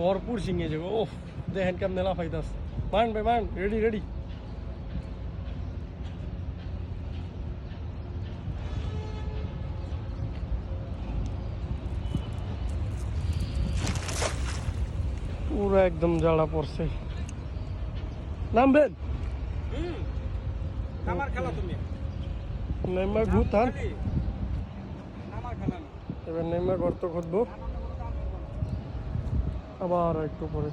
ভরপুর সিঙে যাবো ওফ দেখেন কেমন মেলা ফাইতাস মান ভাই মান রেডি রেডি পুরো একদম জ্বালা পড়ছে নামবেন আমার খেলা তুমি নেমা ঘুতান আমার খেলা না এবার নেমা গর্ত খুঁজবো আবার একটু পরে।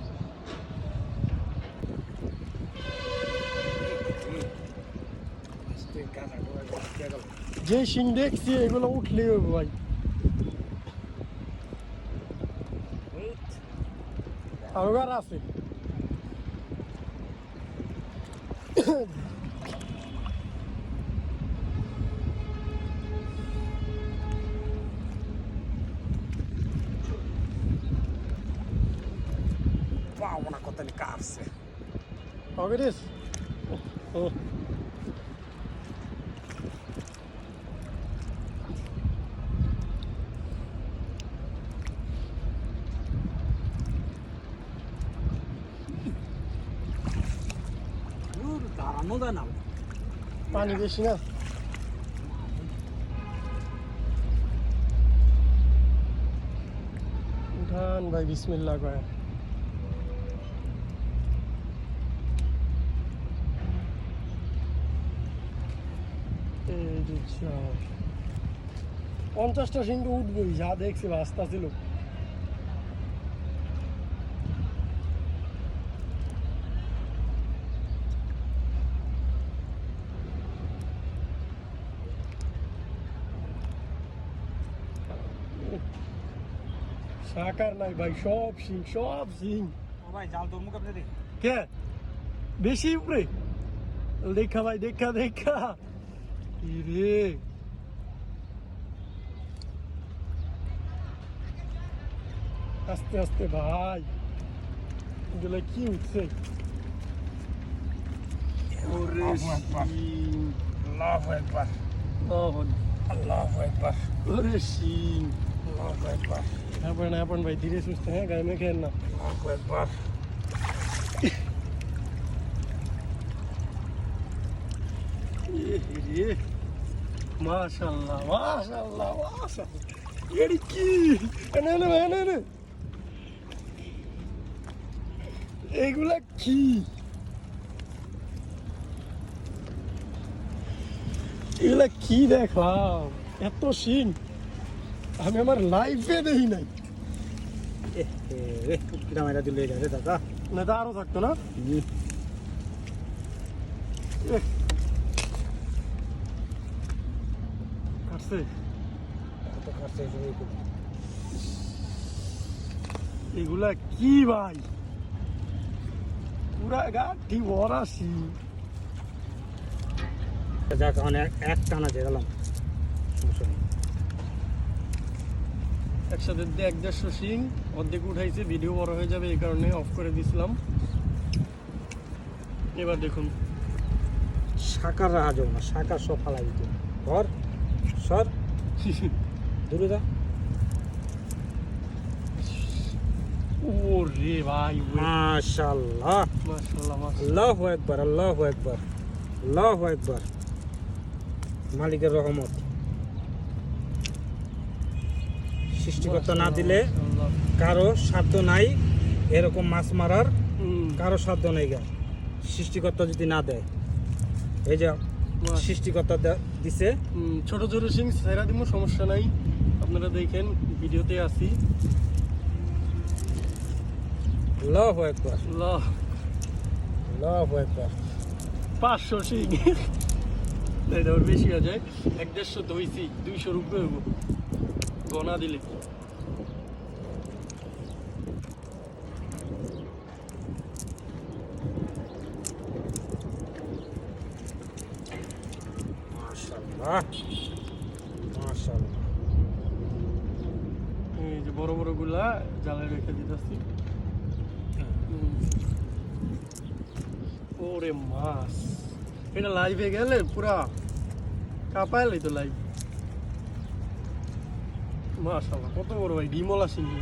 যে সিং দেখছি এগুলো উঠলেই হবে ভাই। আর আছে। পাওনা কত কাটছে Look at this. Oh. দাঁড়ানো যায় না পানি বেশি না উঠান ভাই বিসমিল্লাহ কয় এই যে চাও। পঞ্চাশটা সিংহ উঠবই যা দেখছি রাস্তা ছিল। সাকার নাই ভাই সব সিং সব সিং। ও ভাই জাল তোর মুখ আপনি দেখি। কে? বেশি উপরে? দেখা ভাই দেখা দেখা। রে আস্তে আস্তে ভাই এগুলো কি উঠছে ওরে শিং। আল্লাহ একবার আহ, আল্লাহ একবার ওরে সিং আল্লাহ একবার আপন আপন ভাই ধীরে সুস্থে গায়ে মেখেন না আল্লাহ একবার রে মাশাল্লাহ মাশাল্লাহ মাশাল্লাহ এডি কি? এনে এনে এনে এনে এগুলা কি এগুলা কি দেখলাম? এত সিন আমি আমার লাইফে দেখি নাই। এ কিরাম দিলে দাদা না আরও থাকতো না? কাটছে কত কাটছে এগুলা কি ভাই পুরা গাঠি ভরা সিন যাক অনেক এক টানা যে গেলাম সমস্যা নেই একসাথে এক দেড়শো সিং অর্ধেক উঠাইছে ভিডিও বড় হয়ে যাবে এই কারণে অফ করে দিছিলাম। এবার দেখুন। শাকার রাখা যাবে না শাকার সব ফালাই দিতে ঘর দূরে যা। ও রে ভাই মাশাল্লাহ। মাশাল্লাহ মাশাল্লাহ। আল্লাহু একবার আল্লাহু একবার মালিকের রহমত। সৃষ্টিকর্তা না দিলে। কারও সাধ্য নাই এরকম মাছ মারার কারও সাধ্য নেই গা। সৃষ্টিকর্তা যদি না দেয় এই যে সৃষ্টিকর্তা দিছে। ছোট ছোট সিং সেরা দিব সমস্যা নাই। আপনারা দেখেন ভিডিওতে আসি আল্লাহু একবার আল্লাহ। আল্লাহু একবার পাঁচশো সিং বেশি হয়ে যায়। এক দেড়শো ধইছি দুইশোর উপরে হইব। গনা দিলে। এই যে বড় বড়গুলা জালে রেখে দিতেছি। ওরে মাছ। এটা লাইভে গেলে পুরা কাপাইল তো লাইভ মাশাল্লাহ কত বড় ভাই, ডিমলা সিংহ।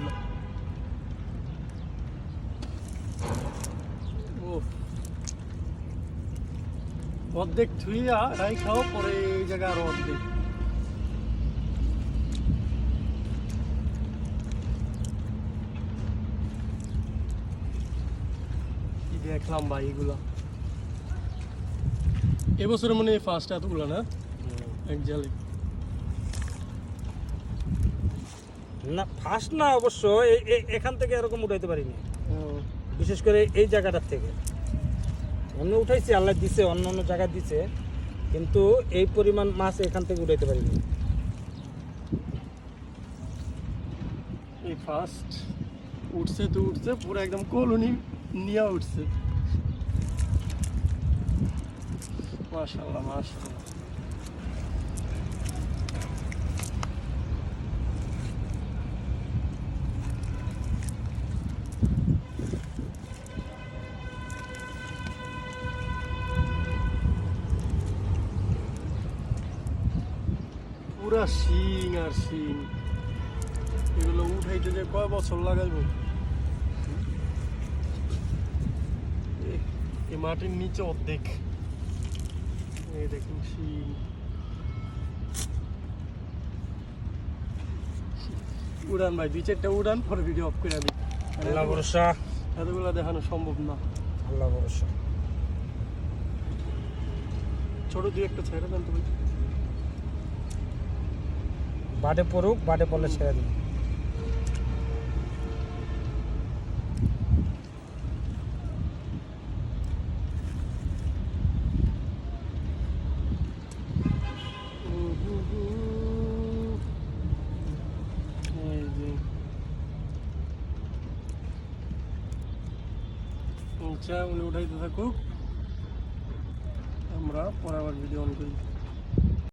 ও অর্ধেক থুইয়া রাই খাও পরে এই জায়গায় আরও অর্ধেক। দেখলাম ভাই এগুলা। এবছরে মনে হয় ফার্স্ট এতগুলো না? এক জালে। না ফার্স্ট না অবশ্য এখান থেকে এরকম উঠাইতে পারিনি। বিশেষ করে এই জায়গাটার থেকে। অন্য উঠাইছি, আল্লাহ দিছে, অন্য অন্য জায়গায় দিছে, কিন্তু এই পরিমাণ মাছ এখান থেকে উঠাইতে পারিনি। এই ফার্স্ট উঠছে তো উঠছে, পুরো একদম কলোনি নিয়ে উঠছে। মাশাল্লাহ মাশাল্লাহ পুরা শিং আর শিং এগুলো উঠাইতে যে কয় বছর লাগাইব? এই মাটির নিচে অর্ধেক। এই দেখুন শিং উড়ান ভাই দুই চারটা উড়ান পরে ভিডিও অফ করে দিই আল্লাহ ভরসা। এতগুলো দেখানো সম্ভব না। আল্লাহ ভরসা। ছোট দুই একটা ছেড়ে দেন তো ভাই। বাডে পড়ুক বাডে পড়লে ছেড়ে দিন। আচ্ছা উনি উঠাইতে থাকুক। আমরা পরে আবার ভিডিও অন করি।